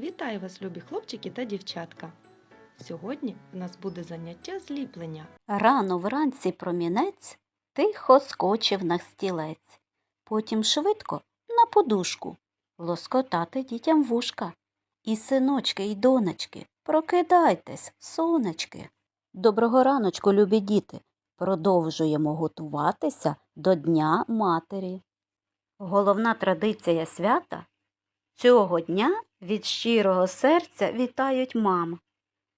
Вітаю вас, любі хлопчики та дівчатка! Сьогодні в нас буде заняття зліплення. Рано вранці промінець тихо скочив на стілець, потім швидко на подушку лоскотати дітям вушка. І синочки, і донечки, прокидайтесь, сонечки. Доброго раночку, любі діти. Продовжуємо готуватися до Дня Матері. Головна традиція свята цього дня від щирого серця вітають мам.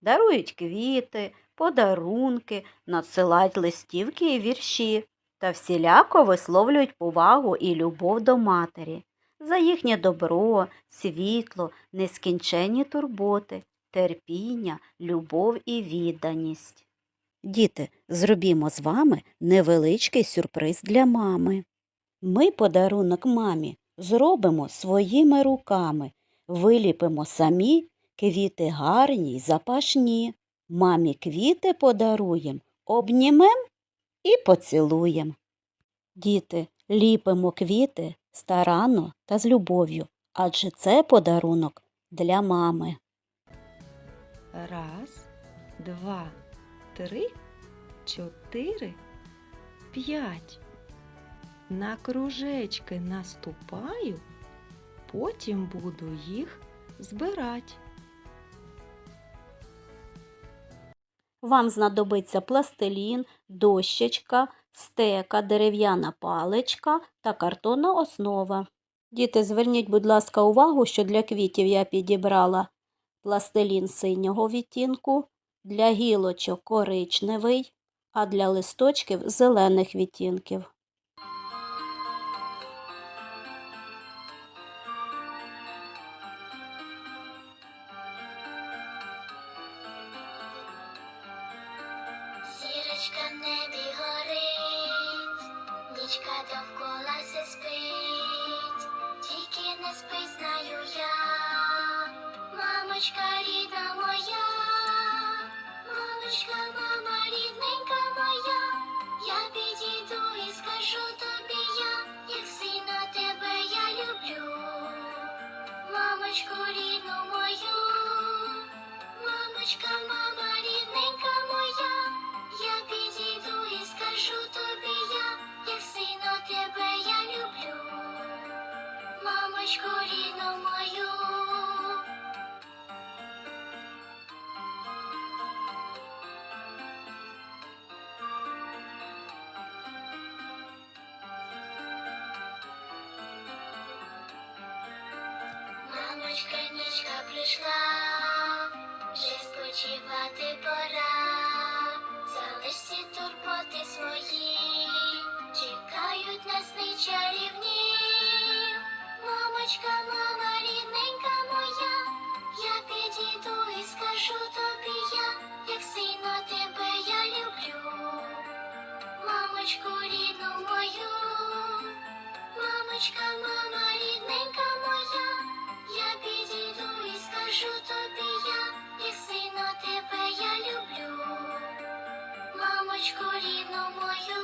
Дарують квіти, подарунки, надсилають листівки і вірші та всіляко висловлюють повагу і любов до матері за їхнє добро, світло, нескінченні турботи, терпіння, любов і відданість. Діти, зробімо з вами невеличкий сюрприз для мами. Ми подарунок мамі зробимо своїми руками, виліпимо самі квіти гарні й запашні. Мамі квіти подаруєм, обнімем і поцілуєм. Діти, ліпимо квіти старанно та з любов'ю, адже це подарунок для мами. Раз, два, три, чотири, п'ять. На кружечки наступаю, потім буду їх збирати. Вам знадобиться пластилін, дощечка, стека, дерев'яна паличка та картонна основа. Діти, зверніть, будь ласка, увагу, що для квітів я підібрала пластилін синього відтінку, для гілочок коричневий, а для листочків зелених відтінків. Довкола все спить, тільки не спить, знаю я, мамочка рідна моя, мамочка, мама рідненька моя, я підійду і скажу тобі я, як сильно тебе я люблю, мамочку рідну мою, мамочка, мама рідненька моя. Я підійду мамочку рідну мою. Мамочка, нічка прийшла, вже спочивати пора. Залиш турботи свої, чекають нас сни мама рідненька моя, я підійду і скажу тобі я, як сильно тебе я люблю мамочку рідну мою.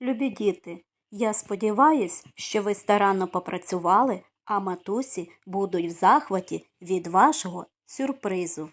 Любі діти, я сподіваюсь, що ви старанно попрацювали, а матусі будуть в захваті від вашого сюрпризу.